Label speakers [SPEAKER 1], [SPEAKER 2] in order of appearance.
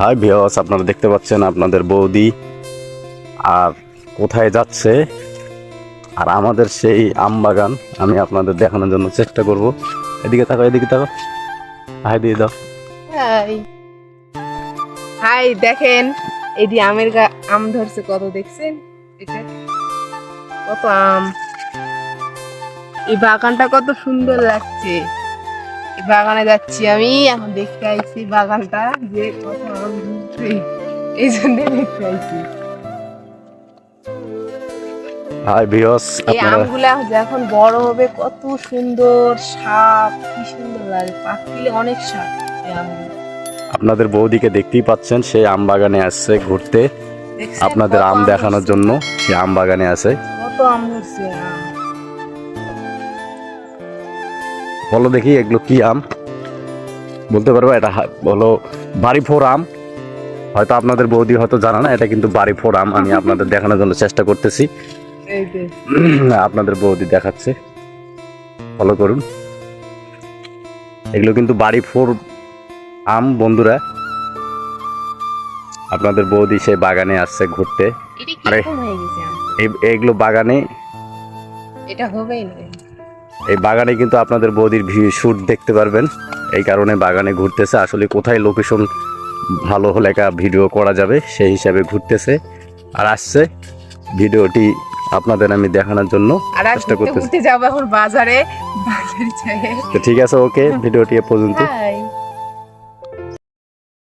[SPEAKER 1] High ভিওস আপনারা দেখতে পাচ্ছেন আপনাদের বৌদি আর কোথায় যাচ্ছে? আর আমাদের সেই আম বাগান আমি আপনাদের দেখানোর জন্য চেষ্টা করব। এদিকে থাকো এদিকে থাকো। হাই, দিয়ে দাও।
[SPEAKER 2] হাই। দেখেন এটি আমের আম ধরছে, কত দেখছেন? এটা কত আম। এই বাগানটা কত সুন্দর লাগছে। বাগানে যাচ্ছি আমি এখন দেখতে আইছি বাগানটা যে এই জন্য দেখতে আইছি।
[SPEAKER 1] হাই ভিওস
[SPEAKER 2] এই আমগুলা যখন বড় হবে কত সুন্দর সাপ কি সুন্দর লাগে পাকলে অনেক সাপ এই আমগুলো।
[SPEAKER 1] আপনাদের বৌদিকে দেখতেই পাচ্ছেন সেই আম বাগানে আসছে ঘুরতে। আপনাদের আম দেখানোর জন্য সে আম বাগানে আছে
[SPEAKER 2] কত আম ধরছে
[SPEAKER 1] বলো দেখি এগুলো কি আম? বলতে পারব এটা হলো বাড়ি ফোর আম। হয়তো আপনাদের বৌদি হয়তো জানা না এটা কিন্তু বাড়ি ফোর আম। আমি আপনাদের দেখানোর জন্য চেষ্টা করতেছি। আপনাদের বৌদি দেখাচ্ছে। ফলো করুন। এগুলো কিন্তু বাড়ি ফোর আম বন্ধুরা। আপনাদের বৌদি সেই বাগানে আসছে ঘুরতে। আরে।
[SPEAKER 2] হয়ে
[SPEAKER 1] এইগুলো বাগানে
[SPEAKER 2] এটা হবেই না।
[SPEAKER 1] এই বাগানে কিন্তু আপনাদের বৌদির শ্যুট দেখতে পারবেন। এই কারণে বাগানে ঘুরতেছে। আসলে কোথায় লোকেশন ভালো হলে একা ভিডিও করা যাবে সেই হিসাবে ঘুরতেছে আর আসছে। ভিডিওটি আপনাদের আমি দেখানোর জন্য চেষ্টা করতেছি।
[SPEAKER 2] ঘুরতে যাব এখন বাজারে বাজারে
[SPEAKER 1] তো ঠিক আছে ওকে ভিডিওটি এ পর্যন্ত।